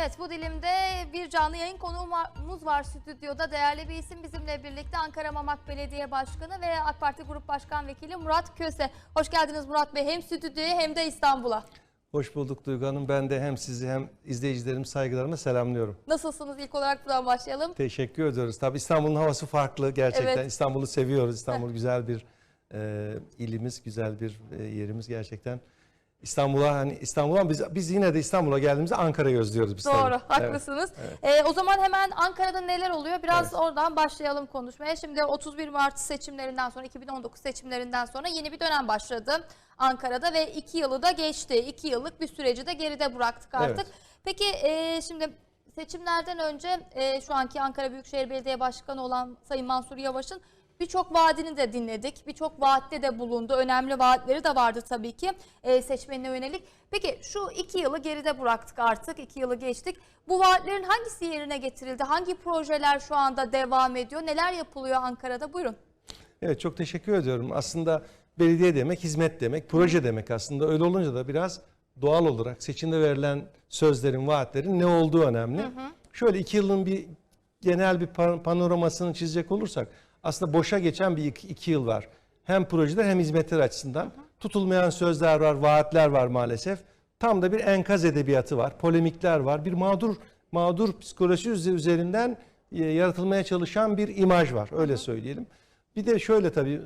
Evet bu dilimde bir canlı yayın konuğumuz var stüdyoda. Değerli bir isim bizimle birlikte Ankara Mamak Belediye Başkanı ve AK Parti Grup Başkan Vekili Murat Köse. Hoş geldiniz Murat Bey hem stüdyoya hem de İstanbul'a. Hoş bulduk Duygu Hanım. Ben de hem sizi hem izleyicilerimi saygılarımla selamlıyorum. Nasılsınız ilk olarak buradan başlayalım. Teşekkür ediyoruz. Tabii İstanbul'un havası farklı gerçekten. Evet. İstanbul'u seviyoruz. İstanbul güzel bir e, ilimiz, güzel bir e, yerimiz gerçekten. İstanbul'a hani İstanbul'a biz biz yine de İstanbul'a geldiğimizde Ankara'yı özlüyoruz biz Doğru tabii. haklısınız. Ee, o zaman hemen Ankara'da neler oluyor biraz oradan başlayalım konuşmaya. Şimdi 31 Mart seçimlerinden sonra 2019 seçimlerinden sonra yeni bir dönem başladı Ankara'da ve 2 yılı da geçti. 2 yıllık bir süreci de geride bıraktık artık. Evet. Peki e, şimdi seçimlerden önce e, şu anki Ankara Büyükşehir Belediye Başkanı olan Sayın Mansur Yavaş'ın birçok vaadini de dinledik. Birçok vaatte de bulundu. Önemli vaatleri de vardı tabii ki e, seçmenine yönelik. Peki şu iki yılı geride bıraktık artık. iki yılı geçtik. Bu vaatlerin hangisi yerine getirildi? Hangi projeler şu anda devam ediyor? Neler yapılıyor Ankara'da? Buyurun. Evet çok teşekkür ediyorum. Aslında belediye demek hizmet demek, proje demek aslında. Öyle olunca da biraz doğal olarak seçimde verilen sözlerin, vaatlerin ne olduğu önemli. Şöyle iki yılın bir genel bir pan- panoramasını çizecek olursak aslında boşa geçen bir iki, iki yıl var. Hem projeler hem hizmetler açısından. Tutulmayan sözler var, vaatler var maalesef. Tam da bir enkaz edebiyatı var, polemikler var. Bir mağdur mağdur psikolojisi üze- üzerinden e, yaratılmaya çalışan bir imaj var. Öyle söyleyelim. Bir de şöyle tabii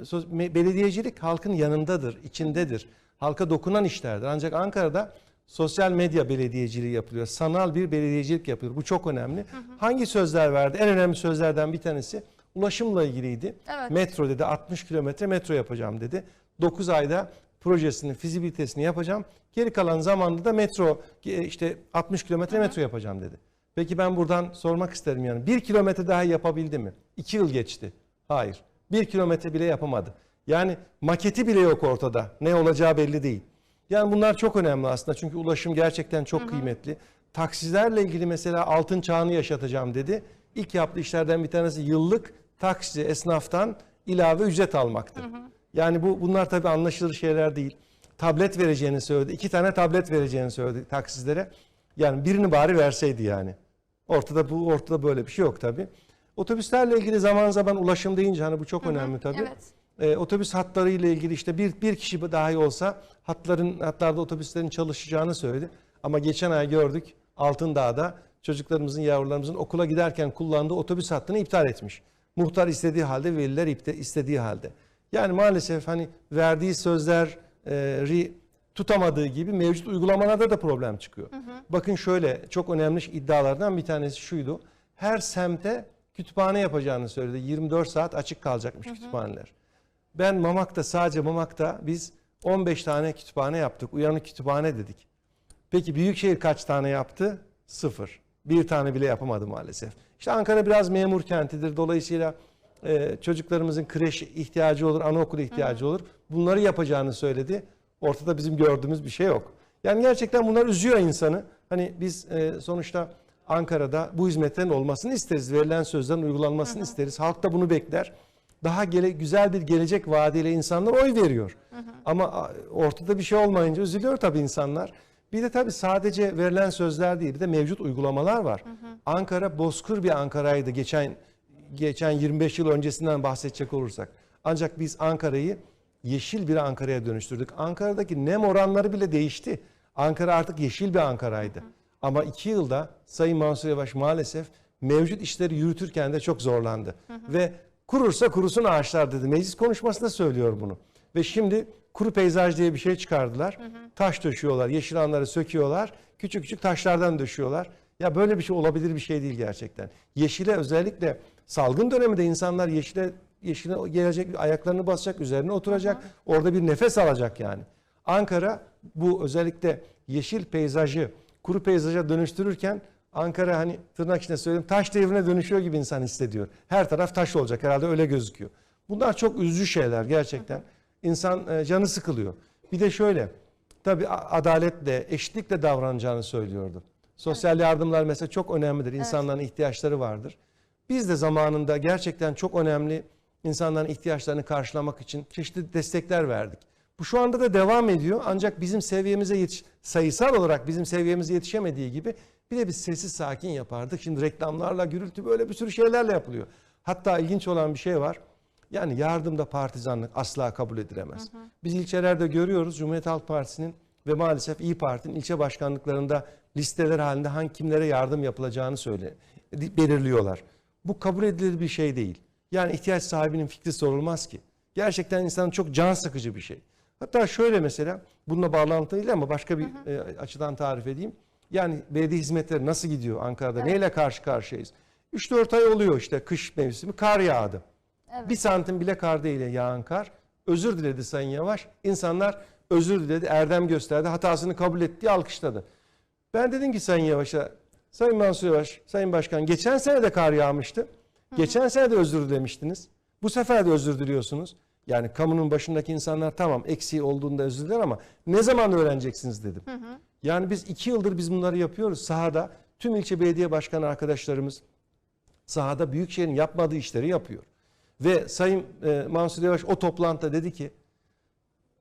belediyecilik halkın yanındadır, içindedir. Halka dokunan işlerdir. Ancak Ankara'da sosyal medya belediyeciliği yapılıyor. Sanal bir belediyecilik yapılıyor. Bu çok önemli. Hangi sözler verdi? En önemli sözlerden bir tanesi ulaşımla ilgiliydi. Evet. Metro dedi 60 kilometre metro yapacağım dedi. 9 ayda projesini, fizibilitesini yapacağım. Geri kalan zamanda da metro e, işte 60 kilometre metro yapacağım dedi. Peki ben buradan sormak isterim yani. Bir kilometre daha yapabildi mi? İki yıl geçti. Hayır. Bir kilometre bile yapamadı. Yani maketi bile yok ortada. Ne olacağı belli değil. Yani bunlar çok önemli aslında. Çünkü ulaşım gerçekten çok kıymetli. Taksilerle ilgili mesela altın çağını yaşatacağım dedi. İlk yaptığı işlerden bir tanesi yıllık taksi esnaftan ilave ücret almaktı. Yani bu bunlar tabii anlaşılır şeyler değil. Tablet vereceğini söyledi. İki tane tablet vereceğini söyledi taksicilere. Yani birini bari verseydi yani. Ortada bu ortada böyle bir şey yok tabii. Otobüslerle ilgili zaman zaman ulaşım deyince hani bu çok önemli tabii. Evet. Ee, otobüs hatları ile ilgili işte bir, bir kişi dahi olsa hatların hatlarda otobüslerin çalışacağını söyledi. Ama geçen ay gördük Altındağ'da çocuklarımızın yavrularımızın okula giderken kullandığı otobüs hattını iptal etmiş. Muhtar istediği halde veliler ipte istediği halde. Yani maalesef hani verdiği sözleri tutamadığı gibi mevcut uygulamalarda da problem çıkıyor. Bakın şöyle çok önemli iddialardan bir tanesi şuydu. Her semte kütüphane yapacağını söyledi. 24 saat açık kalacakmış kütüphaneler. Ben Mamak'ta sadece Mamak'ta biz 15 tane kütüphane yaptık. Uyanık kütüphane dedik. Peki Büyükşehir kaç tane yaptı? Sıfır. Bir tane bile yapamadı maalesef. İşte Ankara biraz memur kentidir. Dolayısıyla e, çocuklarımızın kreş ihtiyacı olur, anaokulu ihtiyacı olur. Bunları yapacağını söyledi. Ortada bizim gördüğümüz bir şey yok. Yani gerçekten bunlar üzüyor insanı. Hani biz e, sonuçta Ankara'da bu hizmetlerin olmasını isteriz. Verilen sözlerin uygulanmasını isteriz. Halk da bunu bekler. Daha gele, güzel bir gelecek vaadiyle insanlar oy veriyor. Ama a, ortada bir şey olmayınca üzülüyor tabii insanlar. Bir de tabii sadece verilen sözler değil, bir de mevcut uygulamalar var. Ankara bozkır bir Ankara'ydı geçen geçen 25 yıl öncesinden bahsedecek olursak. Ancak biz Ankara'yı yeşil bir Ankara'ya dönüştürdük. Ankara'daki nem oranları bile değişti. Ankara artık yeşil bir Ankara'ydı. Ama iki yılda Sayın Mansur Yavaş maalesef mevcut işleri yürütürken de çok zorlandı. Ve kurursa kurusun ağaçlar dedi. Meclis konuşmasında söylüyor bunu. Ve şimdi kuru peyzaj diye bir şey çıkardılar. Taş döşüyorlar, yeşil alanları söküyorlar. Küçük küçük taşlardan döşüyorlar. Ya böyle bir şey olabilir bir şey değil gerçekten. Yeşile özellikle salgın döneminde insanlar yeşile yeşile gelecek, ayaklarını basacak, üzerine oturacak. Orada bir nefes alacak yani. Ankara bu özellikle yeşil peyzajı kuru peyzaja dönüştürürken Ankara hani tırnak içinde söyleyeyim taş devrine dönüşüyor gibi insan hissediyor. Her taraf taş olacak herhalde öyle gözüküyor. Bunlar çok üzücü şeyler gerçekten. İnsan e, canı sıkılıyor. Bir de şöyle tabii adaletle, eşitlikle davranacağını söylüyordu. Sosyal yardımlar mesela çok önemlidir. İnsanların ihtiyaçları vardır. Biz de zamanında gerçekten çok önemli insanların ihtiyaçlarını karşılamak için çeşitli destekler verdik. Bu şu anda da devam ediyor ancak bizim seviyemize yetiş sayısal olarak bizim seviyemize yetişemediği gibi Bir de biz sessiz sakin yapardık. Şimdi reklamlarla, gürültü böyle bir sürü şeylerle yapılıyor. Hatta ilginç olan bir şey var. Yani yardımda partizanlık asla kabul edilemez. Biz ilçelerde görüyoruz Cumhuriyet Halk Partisi'nin ve maalesef İyi Parti'nin ilçe başkanlıklarında listeler halinde hangi kimlere yardım yapılacağını söyle belirliyorlar. Bu kabul edilir bir şey değil. Yani ihtiyaç sahibinin fikri sorulmaz ki. Gerçekten insanın çok can sıkıcı bir şey. Hatta şöyle mesela bununla bağlantılı değil ama başka bir e, açıdan tarif edeyim. Yani belediye hizmetleri nasıl gidiyor Ankara'da? Neyle karşı karşıyayız? 3-4 ay oluyor işte kış mevsimi kar yağdı. Evet. Bir santim bile kar değil yağan kar. Özür diledi Sayın Yavaş. İnsanlar özür diledi, erdem gösterdi, hatasını kabul etti, alkışladı. Ben dedim ki Sayın Yavaş'a, Sayın Mansur Yavaş, Sayın Başkan geçen sene de kar yağmıştı. Geçen sene de özür dilemiştiniz. Bu sefer de özür diliyorsunuz. Yani kamunun başındaki insanlar tamam eksiği olduğunda özür diler ama ne zaman öğreneceksiniz dedim. Yani biz iki yıldır biz bunları yapıyoruz sahada. Tüm ilçe belediye başkanı arkadaşlarımız sahada Büyükşehir'in yapmadığı işleri yapıyor. Ve Sayın e, Mansur Yavaş o toplantıda dedi ki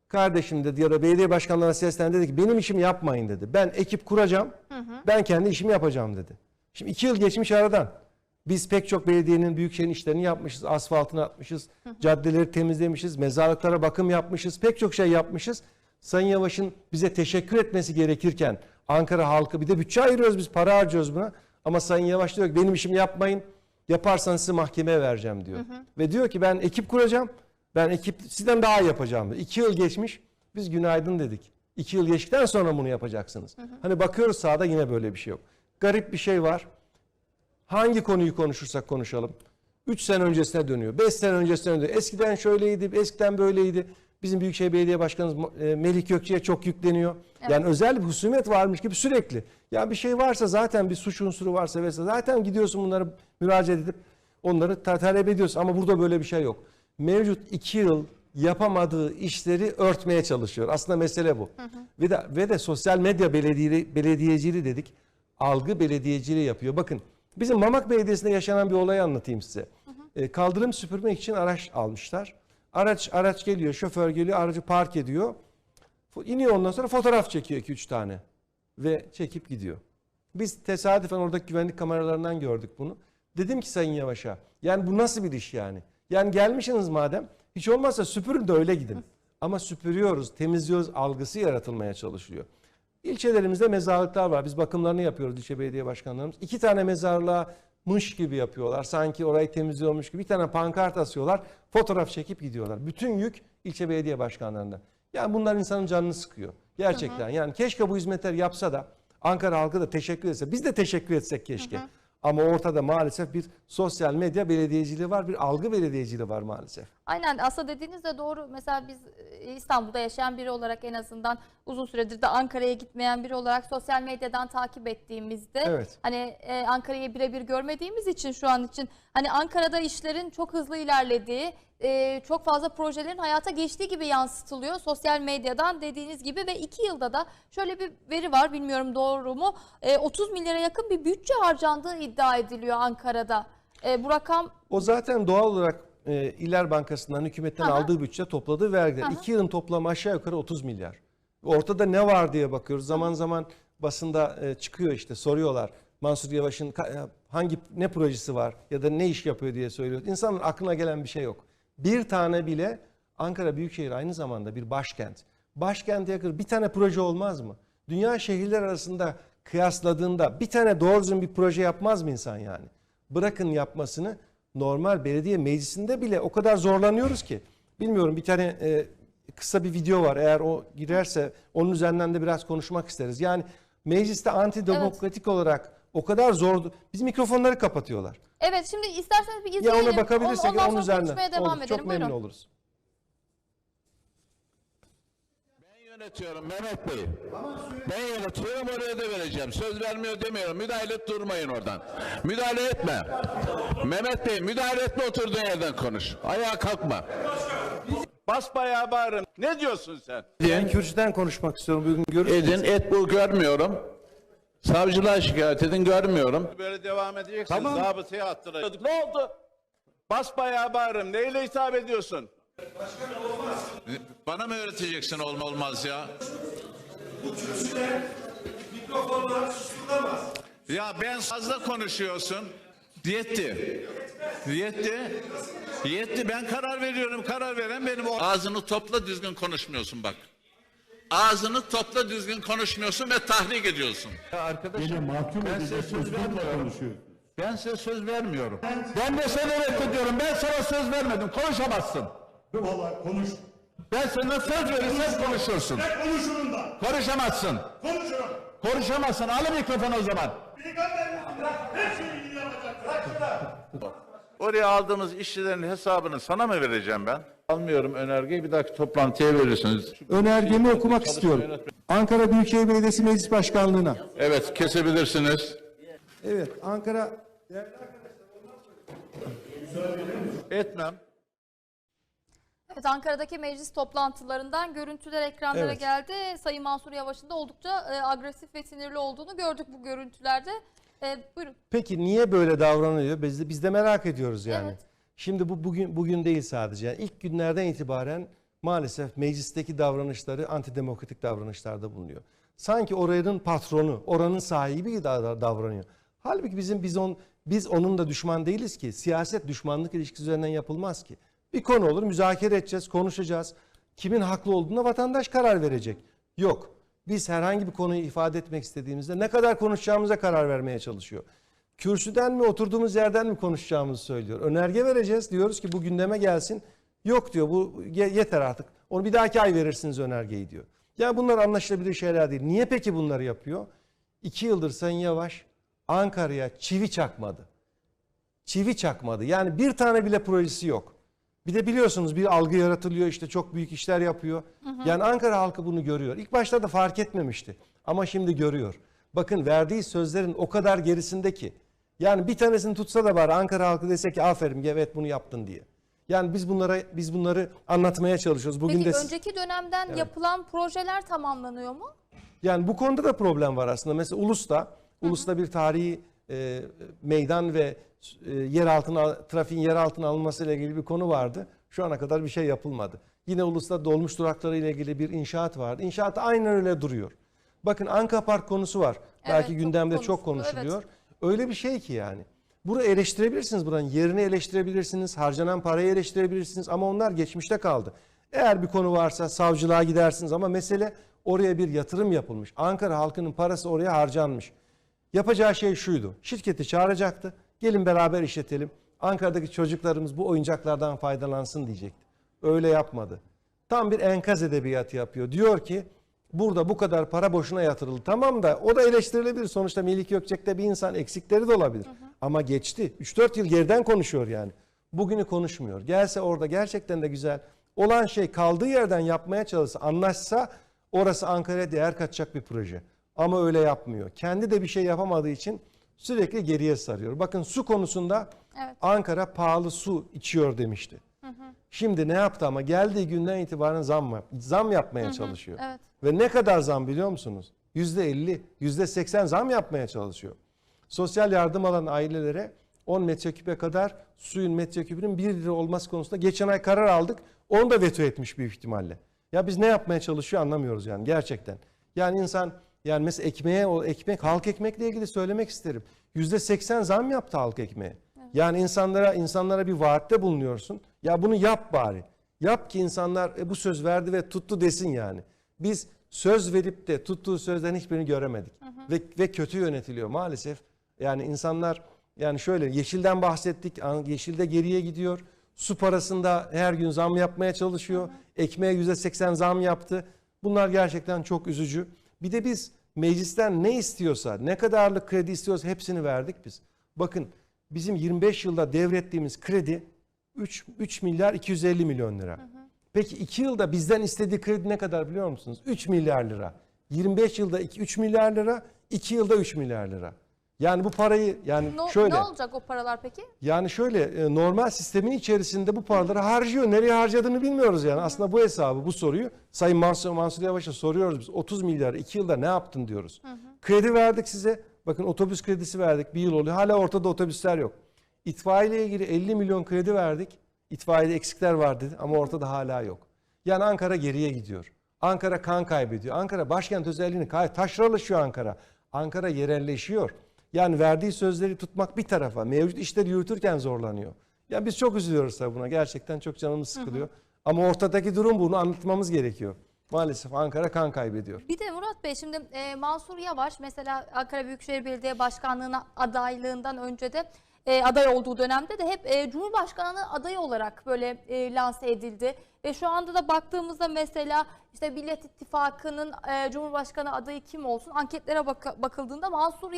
kardeşim dedi ya da belediye başkanlarına seslendi dedi ki benim işimi yapmayın dedi. Ben ekip kuracağım. Ben kendi işimi yapacağım dedi. Şimdi iki yıl geçmiş aradan. Biz pek çok belediyenin büyükşehir'in işlerini yapmışız. Asfaltını atmışız. Caddeleri temizlemişiz. Mezarlıklara bakım yapmışız. Pek çok şey yapmışız. Sayın Yavaş'ın bize teşekkür etmesi gerekirken Ankara halkı bir de bütçe ayırıyoruz biz para harcıyoruz buna. Ama Sayın Yavaş diyor ki benim işimi yapmayın. Yaparsanız sizi mahkemeye vereceğim diyor. Ve diyor ki ben ekip kuracağım. Ben ekip sizden daha iyi yapacağım diyor. İki yıl geçmiş. Biz günaydın dedik. İki yıl geçtikten sonra bunu yapacaksınız. Hani bakıyoruz sahada yine böyle bir şey yok. Garip bir şey var. Hangi konuyu konuşursak konuşalım. 3 sene öncesine dönüyor. 5 sene öncesine dönüyor. Eskiden şöyleydi, eskiden böyleydi. Bizim Büyükşehir Belediye Başkanımız e, Melih Gökçe'ye çok yükleniyor. Yani özel bir husumet varmış gibi sürekli. Yani bir şey varsa zaten bir suç unsuru varsa vesaire zaten gidiyorsun bunları müracaat edip onları ta- talep ediyorsun. Ama burada böyle bir şey yok. Mevcut 2 yıl yapamadığı işleri örtmeye çalışıyor. Aslında mesele bu. Ve de ve de sosyal medya belediye, belediyeciliği dedik. Algı belediyeciliği yapıyor. Bakın bizim Mamak Belediyesi'nde yaşanan bir olayı anlatayım size. E, kaldırım süpürmek için araç almışlar. Araç araç geliyor, şoför geliyor, aracı park ediyor. İniyor ondan sonra fotoğraf çekiyor 2-3 tane ve çekip gidiyor. Biz tesadüfen oradaki güvenlik kameralarından gördük bunu. Dedim ki Sayın Yavaş'a yani bu nasıl bir iş yani? Yani gelmişsiniz madem hiç olmazsa süpürün de öyle gidin. Ama süpürüyoruz, temizliyoruz algısı yaratılmaya çalışılıyor. İlçelerimizde mezarlıklar var. Biz bakımlarını yapıyoruz ilçe belediye başkanlarımız. İki tane mezarlığa mış gibi yapıyorlar. Sanki orayı temizliyormuş gibi bir tane pankart asıyorlar. Fotoğraf çekip gidiyorlar. Bütün yük ilçe belediye başkanlarında. Yani bunlar insanın canını sıkıyor. Gerçekten. Yani keşke bu hizmetler yapsa da Ankara halkı da teşekkür etse. Biz de teşekkür etsek keşke. Ama ortada maalesef bir sosyal medya belediyeciliği var, bir algı belediyeciliği var maalesef. Aynen aslında dediğiniz de doğru. Mesela biz e, İstanbul'da yaşayan biri olarak en azından uzun süredir de Ankara'ya gitmeyen biri olarak sosyal medyadan takip ettiğimizde Evet. hani e, Ankara'yı birebir görmediğimiz için şu an için hani Ankara'da işlerin çok hızlı ilerlediği, e, çok fazla projelerin hayata geçtiği gibi yansıtılıyor sosyal medyadan dediğiniz gibi ve iki yılda da şöyle bir veri var bilmiyorum doğru mu E, 30 milyara yakın bir bütçe harcandığı iddia ediliyor Ankara'da. E, bu rakam O zaten doğal olarak e, İller Bankası'ndan hükümetten Aha. aldığı bütçe topladığı vergiler. Aha. İki yılın toplamı aşağı yukarı 30 milyar. Ortada ne var diye bakıyoruz. Zaman zaman basında e, çıkıyor işte soruyorlar. Mansur Yavaş'ın e, hangi ne projesi var ya da ne iş yapıyor diye söylüyor. İnsanın aklına gelen bir şey yok. Bir tane bile Ankara Büyükşehir aynı zamanda bir başkent. Başkente yakın bir tane proje olmaz mı? Dünya şehirler arasında kıyasladığında bir tane doğru düzgün bir proje yapmaz mı insan yani? Bırakın yapmasını normal belediye meclisinde bile o kadar zorlanıyoruz ki. Bilmiyorum bir tane e, kısa bir video var eğer o girerse onun üzerinden de biraz konuşmak isteriz. Yani mecliste antidemokratik olarak o kadar zor. Biz mikrofonları kapatıyorlar. Evet şimdi isterseniz bir Ya izleyelim. ona bakabilirsek onun sonra üzerinden. devam Olur, edelim. çok memnun Buyurun. oluruz. Ben yönetiyorum Mehmet Bey. Ben yönetiyorum oraya da vereceğim. Söz vermiyor demiyorum. Müdahale et durmayın oradan. Müdahale etme. Mehmet Bey müdahale etme oturduğun yerden konuş. Ayağa kalkma. Basbayağı bağırın. Ne diyorsun sen? Ben kürsüden konuşmak istiyorum bugün görüşürüz. Edin et bu görmüyorum. Savcılığa şikayet edin görmüyorum. Böyle devam edeceksiniz. Tamam. Zabıtaya attıracak. Ne oldu? Basbayağı bağırın. Neyle hitap ediyorsun? Bana mı öğreteceksin olma olmaz ya? Ya ben fazla konuşuyorsun. Yetti. Yetti. Yetti. Ben karar veriyorum. Karar veren benim. Ağzını topla düzgün konuşmuyorsun bak. Ağzını topla düzgün konuşmuyorsun ve tahrik ediyorsun. Ya arkadaşım Beni mahkum ben size söz vermiyorum. konuşuyor. Ben size söz vermiyorum. Ben de sana reddediyorum. Ben sana söz vermedim. Konuşamazsın. Valla konuş. Ben sana söz verirsem konuşursun. Ne konuşurum da? Konuşamazsın. Konuşurum. Konuşamazsın. Alın mikrofonu o zaman. Peygamber bırak her şeyi iyi yapacak. Bırak. Oraya aldığımız işçilerin hesabını sana mı vereceğim ben? Almıyorum önergeyi bir dahaki toplantıya verirsiniz. Önergemi okumak istiyorum. Ankara Büyükşehir Belediyesi Meclis Başkanlığı'na. Evet kesebilirsiniz. Evet Ankara Etmem. Evet Ankara'daki meclis toplantılarından görüntüler ekranlara Evet. geldi. Sayın Mansur Yavaş'ın da oldukça e, agresif ve sinirli olduğunu gördük bu görüntülerde. E, buyurun. Peki niye böyle davranıyor? Biz de, biz de merak ediyoruz yani. Evet. Şimdi bu bugün bugün değil sadece. Yani ilk günlerden itibaren maalesef meclisteki davranışları antidemokratik davranışlarda bulunuyor. Sanki oranın patronu, oranın sahibi davranıyor. Halbuki bizim biz on biz onun da düşman değiliz ki. Siyaset düşmanlık ilişkisi üzerinden yapılmaz ki. Bir konu olur, müzakere edeceğiz, konuşacağız. Kimin haklı olduğuna vatandaş karar verecek. Yok. Biz herhangi bir konuyu ifade etmek istediğimizde ne kadar konuşacağımıza karar vermeye çalışıyor. Kürsüden mi oturduğumuz yerden mi konuşacağımızı söylüyor. Önerge vereceğiz diyoruz ki bu gündeme gelsin. Yok diyor bu ye- yeter artık. Onu bir dahaki ay verirsiniz önergeyi diyor. Ya bunlar anlaşılabilir şeyler değil. Niye peki bunları yapıyor? İki yıldır Sayın Yavaş Ankara'ya çivi çakmadı. Çivi çakmadı. Yani bir tane bile projesi yok. Bir de biliyorsunuz bir algı yaratılıyor işte çok büyük işler yapıyor. Yani Ankara halkı bunu görüyor. İlk başta da fark etmemişti ama şimdi görüyor. Bakın verdiği sözlerin o kadar gerisinde ki. Yani bir tanesini tutsa da bari Ankara halkı dese ki aferin evet bunu yaptın diye. Yani biz bunlara biz bunları anlatmaya çalışıyoruz. Bugün Peki de önceki dönemden yapılan projeler tamamlanıyor mu? yani bu konuda da problem var aslında. Mesela Ulus'ta, Ulus'ta bir tarihi e, meydan ve yer altına trafiğin yer altına alınması ile ilgili bir konu vardı. Şu ana kadar bir şey yapılmadı. Yine Ulus'ta dolmuş durakları ile ilgili bir inşaat vardı. İnşaat aynen öyle duruyor. Bakın Anka Park konusu var. Belki çok gündemde çok konuşuluyor, konuşuluyor. Öyle bir şey ki yani. Bunu eleştirebilirsiniz buranın yerini eleştirebilirsiniz, harcanan parayı eleştirebilirsiniz ama onlar geçmişte kaldı. Eğer bir konu varsa savcılığa gidersiniz ama mesele oraya bir yatırım yapılmış. Ankara halkının parası oraya harcanmış. Yapacağı şey şuydu. Şirketi çağıracaktı. Gelin beraber işletelim. Ankara'daki çocuklarımız bu oyuncaklardan faydalansın diyecekti. Öyle yapmadı. Tam bir enkaz edebiyatı yapıyor. Diyor ki burada bu kadar para boşuna yatırıldı. Tamam da o da eleştirilebilir. Sonuçta Melik Gökçek'te bir insan eksikleri de olabilir. Ama geçti. 3-4 yıl geriden konuşuyor yani. Bugünü konuşmuyor. Gelse orada gerçekten de güzel. Olan şey kaldığı yerden yapmaya çalışsa, anlaşsa orası Ankara'ya değer katacak bir proje. Ama öyle yapmıyor. Kendi de bir şey yapamadığı için sürekli geriye sarıyor. Bakın su konusunda Evet. Ankara pahalı su içiyor demişti. Şimdi ne yaptı ama geldiği günden itibaren zam yap, zam yapmaya çalışıyor. evet. Ve ne kadar zam biliyor musunuz? Yüzde 50, yüzde 80 zam yapmaya çalışıyor. Sosyal yardım alan ailelere 10 metreküpe kadar suyun metreküpünün 1 lira olması konusunda geçen ay karar aldık. Onu da veto etmiş büyük ihtimalle. Ya biz ne yapmaya çalışıyor anlamıyoruz yani gerçekten. Yani insan yani mesela ekmeğe o ekmek halk ekmekle ilgili söylemek isterim. Yüzde 80 zam yaptı halk ekmeğe. Yani insanlara insanlara bir vaatte bulunuyorsun. Ya bunu yap bari. Yap ki insanlar "E, bu söz verdi ve tuttu desin yani. Biz söz verip de tuttuğu sözlerin hiçbirini göremedik. Ve, ve kötü yönetiliyor maalesef. Yani insanlar yani şöyle yeşilden bahsettik. Yeşilde geriye gidiyor. Su parasında her gün zam yapmaya çalışıyor. Ekmeğe yüzde seksen zam yaptı. Bunlar gerçekten çok üzücü. Bir de biz meclisten ne istiyorsa, ne kadarlık kredi istiyorsa hepsini verdik biz. Bakın bizim 25 yılda devrettiğimiz kredi 3, 3 milyar 250 milyon lira. Peki 2 yılda bizden istediği kredi ne kadar biliyor musunuz? 3 milyar lira. 25 yılda 2, 3 milyar lira, 2 yılda 3 milyar lira. Yani bu parayı yani No- şöyle Ne olacak o paralar peki? yani şöyle e, normal sistemin içerisinde bu paraları harcıyor. Nereye harcadığını bilmiyoruz yani. Aslında bu hesabı, bu soruyu Sayın Mansur, Mansur Yavaş'a soruyoruz biz. 30 milyar 2 yılda ne yaptın diyoruz. Kredi verdik size. Bakın otobüs kredisi verdik. Bir yıl oluyor. Hala ortada otobüsler yok. İtfaiye ile ilgili 50 milyon kredi verdik. İtfaiyede eksikler var dedi ama ortada hala yok. Yani Ankara geriye gidiyor. Ankara kan kaybediyor. Ankara başkent özelliğini kay taşralaşıyor Ankara. Ankara yerelleşiyor. Yani verdiği sözleri tutmak bir tarafa, mevcut işleri yürütürken zorlanıyor. Yani biz çok üzülüyoruz tabii buna. Gerçekten çok canımız sıkılıyor. Ama ortadaki durum bunu anlatmamız gerekiyor. Maalesef Ankara kan kaybediyor. Bir de Murat Bey şimdi e, Mansur Yavaş mesela Ankara Büyükşehir Belediye Başkanlığı'na adaylığından önce de e, aday olduğu dönemde de hep e, Cumhurbaşkanı adayı olarak böyle e, lanse edildi. Ve şu anda da baktığımızda mesela işte Millet İttifakı'nın e, Cumhurbaşkanı adayı kim olsun anketlere bak- bakıldığında Mansur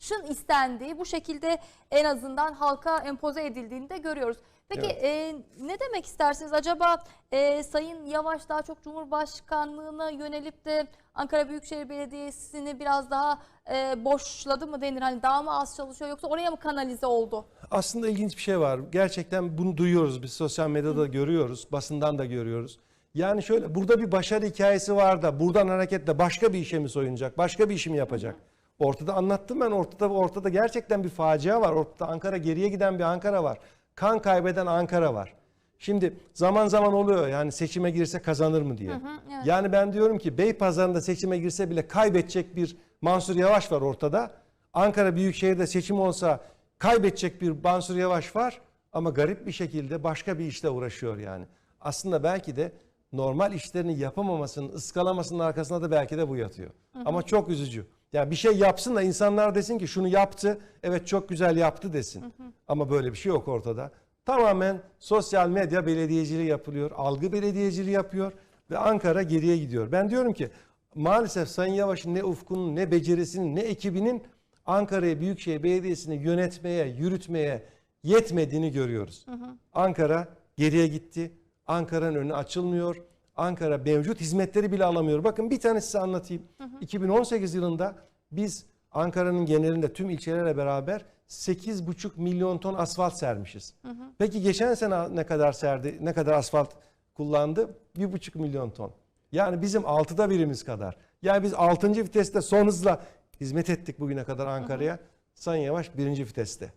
Yavaş'ın istendiği bu şekilde en azından halka empoze edildiğini de görüyoruz. Peki Evet. e, ne demek istersiniz? Acaba e, Sayın Yavaş daha çok Cumhurbaşkanlığına yönelip de Ankara Büyükşehir Belediyesi'ni biraz daha e, boşladı mı denir? Hani daha mı az çalışıyor yoksa oraya mı kanalize oldu? Aslında ilginç bir şey var. Gerçekten bunu duyuyoruz. Biz sosyal medyada da görüyoruz. Basından da görüyoruz. Yani şöyle burada bir başarı hikayesi var da buradan hareketle başka bir işe mi soyunacak? Başka bir işi mi yapacak? Ortada anlattım ben ortada ortada gerçekten bir facia var. Ortada Ankara geriye giden bir Ankara var. Kan kaybeden Ankara var. Şimdi zaman zaman oluyor yani seçime girse kazanır mı diye. evet. Yani ben diyorum ki Beypazarı'nda seçime girse bile kaybedecek bir Mansur Yavaş var ortada. Ankara Büyükşehir'de seçim olsa kaybedecek bir Mansur Yavaş var ama garip bir şekilde başka bir işle uğraşıyor yani. Aslında belki de normal işlerini yapamamasının, ıskalamasının arkasında da belki de bu yatıyor. Ama çok üzücü. Yani bir şey yapsın da insanlar desin ki şunu yaptı, evet çok güzel yaptı desin. Ama böyle bir şey yok ortada. Tamamen sosyal medya belediyeciliği yapılıyor, algı belediyeciliği yapıyor ve Ankara geriye gidiyor. Ben diyorum ki maalesef Sayın Yavaş'ın ne ufkunun, ne becerisinin, ne ekibinin Ankara'yı Büyükşehir Belediyesi'ni yönetmeye, yürütmeye yetmediğini görüyoruz. Ankara geriye gitti. Ankara'nın önü açılmıyor. Ankara mevcut hizmetleri bile alamıyor. Bakın bir tane size anlatayım. 2018 yılında biz Ankara'nın genelinde tüm ilçelerle beraber 8,5 milyon ton asfalt sermişiz. Peki geçen sene ne kadar serdi, ne kadar asfalt kullandı? 1,5 milyon ton. Yani bizim altıda birimiz kadar. Yani biz 6. viteste son hızla hizmet ettik bugüne kadar Ankara'ya. Sayın Yavaş birinci viteste.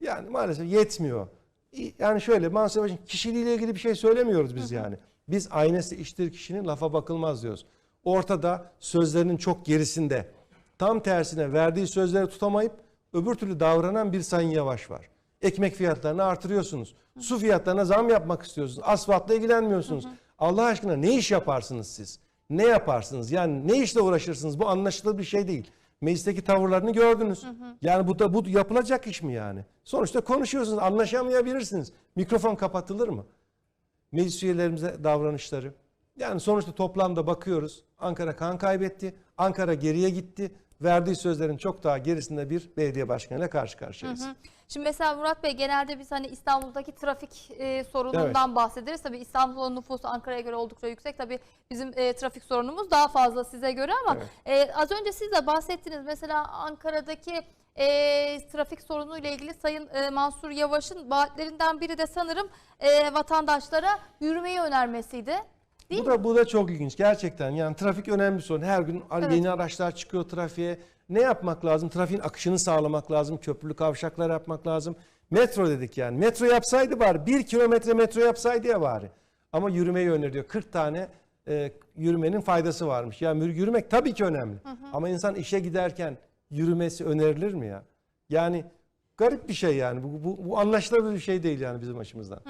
Yani maalesef yetmiyor. Yani şöyle Mansur Yavaş'ın kişiliğiyle ilgili bir şey söylemiyoruz biz yani. Biz aynası iştir kişinin lafa bakılmaz diyoruz. Ortada sözlerinin çok gerisinde tam tersine verdiği sözleri tutamayıp öbür türlü davranan bir Sayın Yavaş var. Ekmek fiyatlarını artırıyorsunuz. Su fiyatlarına zam yapmak istiyorsunuz. Asfaltla ilgilenmiyorsunuz. Allah aşkına ne iş yaparsınız siz? Ne yaparsınız? Yani ne işle uğraşırsınız? Bu anlaşılır bir şey değil. Meclisteki tavırlarını gördünüz. Yani bu da bu yapılacak iş mi yani? Sonuçta konuşuyorsunuz, anlaşamayabilirsiniz. Mikrofon kapatılır mı? Meclis üyelerimize davranışları. Yani sonuçta toplamda bakıyoruz. Ankara kan kaybetti. Ankara geriye gitti. Verdiği sözlerin çok daha gerisinde bir belediye başkanıyla karşı karşıyayız. Şimdi mesela Murat Bey genelde biz hani İstanbul'daki trafik e, sorunundan bahsederiz. Tabii İstanbul'un nüfusu Ankara'ya göre oldukça yüksek. Tabii bizim e, trafik sorunumuz daha fazla size göre ama e, az önce siz de bahsettiniz. Mesela Ankara'daki e, trafik sorunuyla ilgili Sayın e, Mansur Yavaş'ın vaatlerinden biri de sanırım e, vatandaşlara yürümeyi önermesiydi. Değil Bu mi? da bu da çok ilginç gerçekten. Yani trafik önemli bir sorun. Her gün Evet. yeni araçlar çıkıyor trafiğe. Ne yapmak lazım? Trafiğin akışını sağlamak lazım. Köprülü kavşaklar yapmak lazım. Metro dedik yani. Metro yapsaydı bari. Bir kilometre metro yapsaydı ya bari. Ama yürümeyi öneriyor. 40 tane e, yürümenin faydası varmış. Yani yürümek tabii ki önemli. Ama insan işe giderken yürümesi önerilir mi ya? Yani garip bir şey yani. Bu, bu, bu anlaşılır bir şey değil yani bizim açımızdan.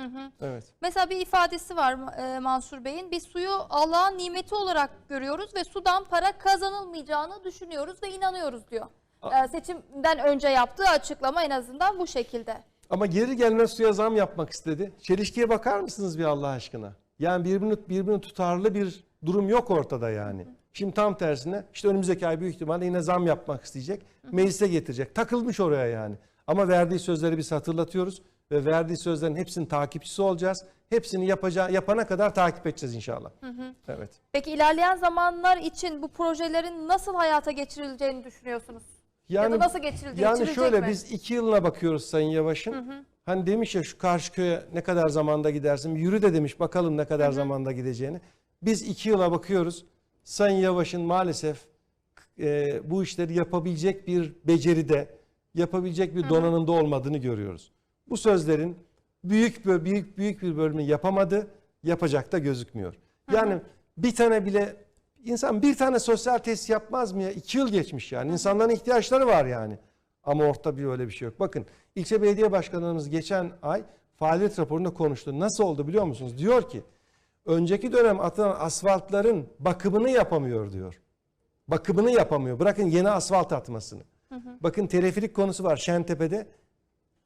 Evet. Mesela bir ifadesi var e, Mansur Bey'in. Biz suyu Allah'ın nimeti olarak görüyoruz ve sudan para kazanılmayacağını düşünüyoruz ve inanıyoruz diyor. E, seçimden önce yaptığı açıklama en azından bu şekilde. Ama geri gelmez suya zam yapmak istedi. Çelişkiye bakar mısınız bir Allah aşkına? Yani birbirini, birbirini tutarlı bir durum yok ortada yani. Şimdi tam tersine işte önümüzdeki ay büyük ihtimalle yine zam yapmak isteyecek. Meclise getirecek. Takılmış oraya yani. Ama verdiği sözleri biz hatırlatıyoruz. Ve verdiği sözlerin hepsinin takipçisi olacağız. Hepsini yapacağı, yapana kadar takip edeceğiz inşallah. Evet. Peki ilerleyen zamanlar için bu projelerin nasıl hayata geçirileceğini düşünüyorsunuz? ya da nasıl geçirildi? Yani şöyle mi? biz iki yılına bakıyoruz Sayın Yavaş'ın. Hani demiş ya şu karşı köye ne kadar zamanda gidersin? Yürü de demiş bakalım ne kadar zamanda gideceğini. Biz iki yıla bakıyoruz. Sayın Yavaş'ın maalesef e, bu işleri yapabilecek bir beceride, yapabilecek bir donanımda olmadığını görüyoruz. Bu sözlerin büyük bir büyük büyük bir bölümü yapamadı, yapacak da gözükmüyor. Yani bir tane bile insan bir tane sosyal test yapmaz mı ya? İki yıl geçmiş yani. İnsanların ihtiyaçları var yani. Ama orta bir öyle bir şey yok. Bakın ilçe belediye başkanlarımız geçen ay faaliyet raporunda konuştu. Nasıl oldu biliyor musunuz? Diyor ki önceki dönem atılan asfaltların bakımını yapamıyor diyor. Bakımını yapamıyor. Bırakın yeni asfalt atmasını. Bakın teleferik konusu var Şentepe'de.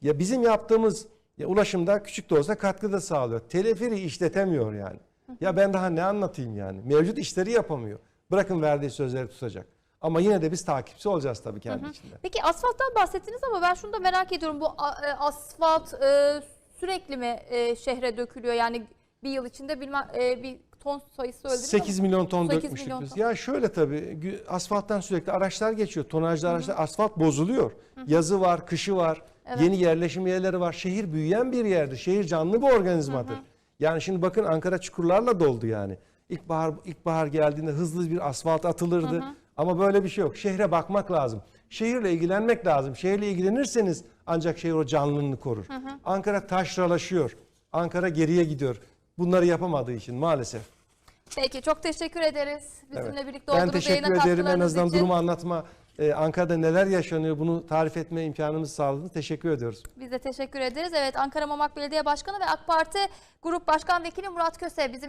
Ya bizim yaptığımız ya ulaşımda küçük de olsa katkı da sağlıyor. Teleferi işletemiyor yani. Ya ben daha ne anlatayım yani? Mevcut işleri yapamıyor. Bırakın verdiği sözleri tutacak. Ama yine de biz takipçi olacağız tabii kendi içinde. Peki asfalttan bahsettiniz ama ben şunu da merak ediyorum. Bu e, asfalt e, sürekli mi e, şehre dökülüyor? Yani bir yıl içinde bilmem e, bir ton sayısı söylediniz 8 ama- milyon ton 8 dökmüştük milyon biz. ton. Ya şöyle tabii asfalttan sürekli araçlar geçiyor. Tonajlı araçlar asfalt bozuluyor. Yazı var, kışı var. Yeni yerleşim yerleri var. Şehir büyüyen bir yerdir. Şehir canlı bir organizmadır. Yani şimdi bakın Ankara çukurlarla doldu yani. İlkbahar ilkbahar geldiğinde hızlı bir asfalt atılırdı. Ama böyle bir şey yok. Şehre bakmak lazım. Şehirle ilgilenmek lazım. Şehirle ilgilenirseniz ancak şehir o canlılığını korur. Ankara taşralaşıyor. Ankara geriye gidiyor. Bunları yapamadığı için maalesef. Peki çok teşekkür ederiz. Bizimle Evet. birlikte Ben teşekkür ederim. En azından için. durumu anlatma, e, Ankara'da neler yaşanıyor bunu tarif etme imkanımızı sağladınız. Teşekkür ediyoruz. Biz de teşekkür ederiz. Evet Ankara Mamak Belediye Başkanı ve AK Parti Grup Başkan Vekili Murat Köse bizim